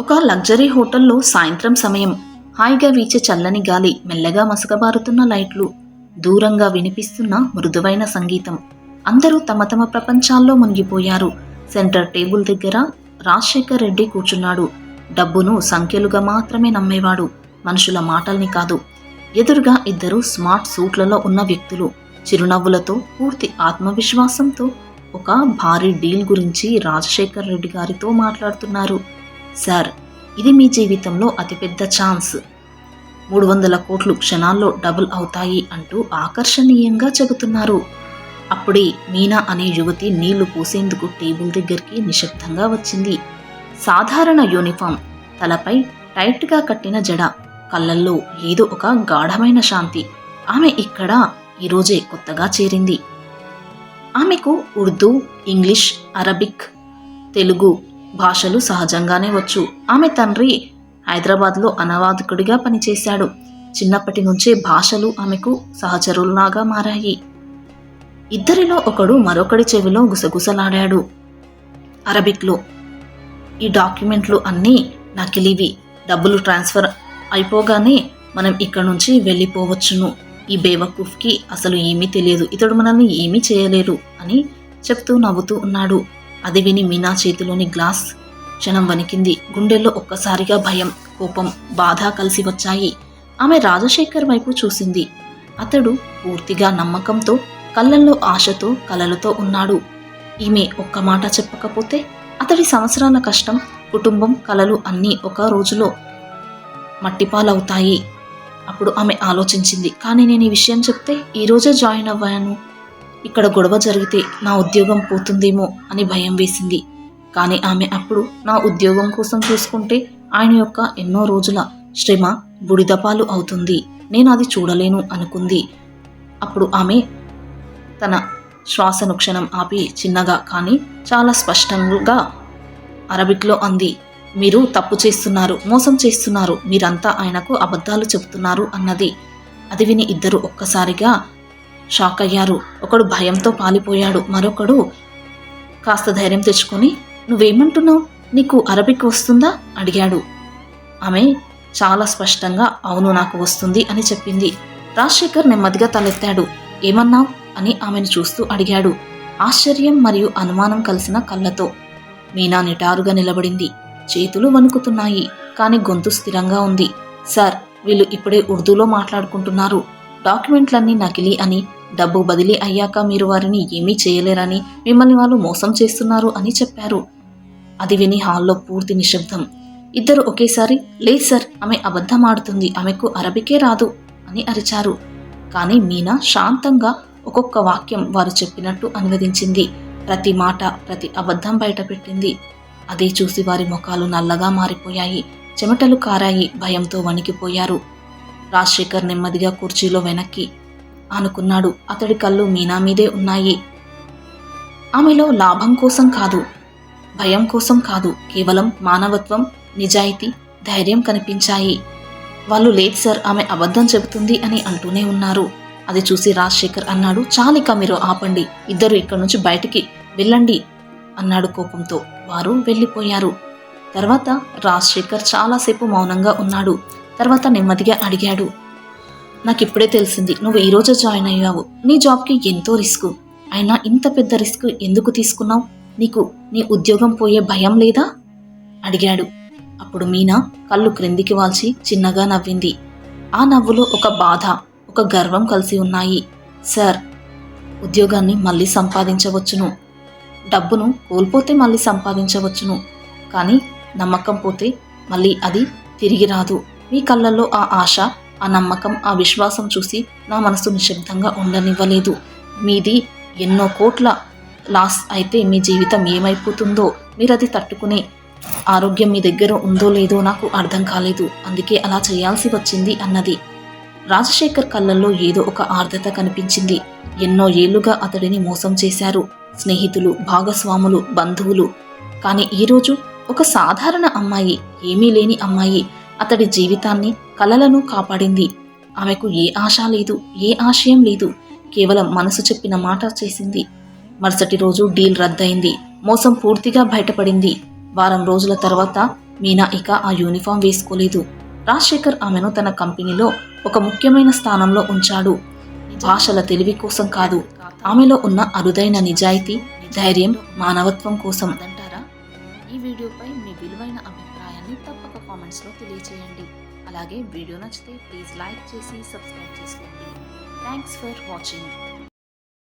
ఒక లగ్జరీ హోటల్లో సాయంత్రం సమయం హాయిగా వీచే చల్లని గాలి మెల్లగా మసకబారుతున్న లైట్లు దూరంగా వినిపిస్తున్న మృదువైన సంగీతం. అందరూ తమ తమ ప్రపంచాల్లో మునిగిపోయారు. సెంటర్ టేబుల్ దగ్గర రాజశేఖర్ రెడ్డి కూర్చున్నాడు. డబ్బును సంఖ్యలుగా మాత్రమే నమ్మేవాడు. మనుషుల మాటల్ని కాదు. ఎదురుగా ఇద్దరు స్మార్ట్ సూట్లలో ఉన్న వ్యక్తులు. చిరునవ్వులతో పూర్తి ఆత్మవిశ్వాసంతో ఒక భారీ డీల్ గురించి రాజశేఖర్ రెడ్డి గారితో మాట్లాడుతున్నారు. సార్ ఇది మీ జీవితంలో అతిపెద్ద ఛాన్స్. మూడు వందల కోట్లు క్షణాల్లో డబుల్ అవుతాయి అంటూ ఆకర్షణీయంగా చెబుతున్నారు. అప్పుడే మీనా అనే యువతి నీళ్ళు పోసేందుకు టేబుల్ దగ్గరికి నిశ్శబ్దంగా వచ్చింది. సాధారణ యూనిఫామ్ తలపై టైట్గా కట్టిన జడ కళ్ళల్లో ఏదో ఒక గాఢమైన శాంతి. ఆమె ఇక్కడ ఈరోజే కొత్తగా చేరింది. ఆమెకు ఉర్దూ ఇంగ్లీష్ అరబిక్ తెలుగు భాషలు సహజంగానే వచ్చు. ఆమె తండ్రి హైదరాబాద్లో అనవాదకుడిగా పనిచేశాడు. చిన్నప్పటి నుంచే భాషలు ఆమెకు సహచరుల్లాగా మారాయి. ఇద్దరిలో ఒకడు మరొకడి చెవిలో గుసగుసలాడాడు. అరబిక్లో ఈ డాక్యుమెంట్లు అన్నీ నకిలీవి. డబ్బులు ట్రాన్స్ఫర్ అయిపోగానే మనం ఇక్కడ నుంచి వెళ్ళిపోవచ్చును. ఈ బేవకూఫ్కి అసలు ఏమీ తెలియదు. ఇతడు మనల్ని ఏమీ చేయలేరు అని చెప్తూ నవ్వుతూ ఉన్నాడు. అది విని మీనా చేతిలోని గ్లాస్ క్షణం వణికింది. గుండెల్లో ఒక్కసారిగా భయం కోపం బాధ కలిసి వచ్చాయి. ఆమె రాజశేఖర్ వైపు చూసింది. అతడు పూర్తిగా నమ్మకంతో కళ్ళల్లో ఆశతో కలలతో ఉన్నాడు. ఈమె ఒక్క మాట చెప్పకపోతే అతడి సంవత్సరాల కష్టం కుటుంబం కలలు అన్నీ ఒక రోజులో మట్టిపాలవుతాయి. అప్పుడు ఆమె ఆలోచించింది. కానీ నేను ఈ విషయం చెప్తే ఈ రోజే జాయిన్ అవ్వాను. ఇక్కడ గొడవ జరిగితే నా ఉద్యోగం పోతుందేమో అని భయం వేసింది. కానీ ఆమె అప్పుడు నా ఉద్యోగం కోసం చూసుకుంటే ఆయన యొక్క ఎన్నో రోజుల శ్రమ బుడిదపాలు అవుతుంది. నేను అది చూడలేను అనుకుంది. అప్పుడు ఆమె తన శ్వాసను క్షణం ఆపి చిన్నగా కానీ చాలా స్పష్టంగా అరబిక్లో అంది మీరు తప్పు చేస్తున్నారు మోసం చేస్తున్నారు. మీరంతా ఆయనకు అబద్ధాలు చెబుతున్నారు అన్నది. అది విని ఇద్దరు ఒక్కసారిగా షాక్ అయ్యారు ఒకడు భయంతో పాలిపోయాడు. మరొకడు కాస్త ధైర్యం తెచ్చుకొని నువ్వేమంటున్నావు? నీకు అరబిక్ వస్తుందా? అడిగాడు. ఆమె చాలా స్పష్టంగా అవును నాకు వస్తుంది అని చెప్పింది. రాజశేఖర్ నెమ్మదిగా తలెత్తాడు. ఏమన్నావు? అని ఆమెను చూస్తూ అడిగాడు. ఆశ్చర్యం మరియు అనుమానం కలిసిన కళ్ళతో. మీనా నిటారుగా నిలబడింది. చేతులు వణుకుతున్నాయి కాని గొంతు స్థిరంగా ఉంది. సార్ వీళ్ళు ఇప్పుడే ఉర్దూలో మాట్లాడుకుంటున్నారు. డాక్యుమెంట్లన్నీ నకిలీ అని డబ్బు బదిలీ అయ్యాక మీరు వారిని ఏమీ చేయలేరని మిమ్మల్ని వాళ్ళు మోసం చేస్తున్నారు అని చెప్పారు. అది విని హాల్లో పూర్తి నిశ్శబ్దం. ఇద్దరు ఒకేసారి లేదు సార్ ఆమె అబద్ధం ఆడుతుంది ఆమెకు అరబికే రాదు అని అరిచారు. కానీ మీనా శాంతంగా ఒక్కొక్క వాక్యం వారు చెప్పినట్టు అనువదించింది. ప్రతి మాట ప్రతి అబద్ధం బయటపెట్టింది. అదే చూసి వారి ముఖాలు నల్లగా మారిపోయాయి. చెమటలు కారాయి భయంతో వణికిపోయారు. రాజశేఖర్ నెమ్మదిగా కుర్చీలో వెనక్కి అనుకున్నాడు. అతడి కళ్ళు మీనా మీదే ఉన్నాయి. ఆమెలో లాభం కోసం కాదు భయం కోసం కాదు కేవలం మానవత్వం నిజాయితీ ధైర్యం కనిపించాయి. వాళ్ళు లేదు సార్ ఆమె అబద్ధం చెబుతుంది అని అంటూనే ఉన్నారు. అది చూసి రాజశేఖర్ అన్నాడు చాలిక మీరు ఆపండి ఇద్దరు ఇక్కడి నుంచి బయటికి వెళ్ళండి అన్నాడు కోపంతో. వారు వెళ్ళిపోయారు. తర్వాత రాజశేఖర్ చాలాసేపు మౌనంగా ఉన్నాడు. తర్వాత నెమ్మదిగా అడిగాడు నాకు ఇప్పుడే తెలిసింది నువ్వు ఈరోజే జాయిన్ అయ్యావు. నీ జాబ్కి ఎంతో రిస్క్. అయినా ఇంత పెద్ద రిస్క్ ఎందుకు తీసుకున్నావు? నీకు నీ ఉద్యోగం పోయే భయం లేదా? అడిగాడు. అప్పుడు మీనా కళ్ళు క్రిందికి వాల్చి చిన్నగా నవ్వింది. ఆ నవ్వులో ఒక బాధ ఒక గర్వం కలిసి ఉన్నాయి. సార్ ఉద్యోగాన్ని మళ్ళీ సంపాదించవచ్చును. డబ్బును కోల్పోతే మళ్ళీ సంపాదించవచ్చును. కానీ నమ్మకం పోతే మళ్ళీ అది తిరిగి రాదు. మీ కళ్ళల్లో ఆ ఆశ ఆ నమ్మకం ఆ విశ్వాసం చూసి నా మనసు నిశ్శబ్దంగా ఉండనివ్వలేదు. మీది ఎన్నో కోట్ల లాస్ అయితే మీ జీవితం ఏమైపోతుందో మీరు అది తట్టుకునే ఆరోగ్యం మీ దగ్గర ఉందో లేదో నాకు అర్థం కాలేదు. అందుకే అలా చేయాల్సి వచ్చింది అన్నది. రాజశేఖర్ కళ్ళల్లో ఏదో ఒక ఆర్ద్రత కనిపించింది. ఎన్నో ఏళ్ళుగా అతడిని మోసం చేశారు. స్నేహితులు భాగస్వాములు బంధువులు. కానీ ఈరోజు ఒక సాధారణ అమ్మాయి ఏమీ లేని అమ్మాయి. అతడి జీవితాన్ని కలలను కాపాడింది. ఆమెకు ఏ ఆశ లేదు ఏ ఆశయం లేదు. కేవలం మనసు చెప్పిన మాట చేసింది. మరుసటి రోజు డీల్ రద్దయింది. మోసం పూర్తిగా బయటపడింది. వారం రోజుల తర్వాత మీనా ఇక ఆ యూనిఫామ్ వేసుకోలేదు. రాజశేఖర్ ఆమెను తన కంపెనీలో ఒక ముఖ్యమైన స్థానంలో ఉంచాడు. భాషల తెలివి కోసం కాదు ఆమెలో ఉన్న అరుదైన నిజాయితీ ధైర్యం మానవత్వం కోసం. అంటారా? ఈ వీడియోపై మీ విలువైన అభిప్రాయాన్ని తప్పక కామెంట్స్లో తెలియజేయండి అలాగే వీడియో నచ్చితే ప్లీజ్ లైక్ చేసి సబ్స్క్రైబ్ చేసుకోండి. Thanks for watching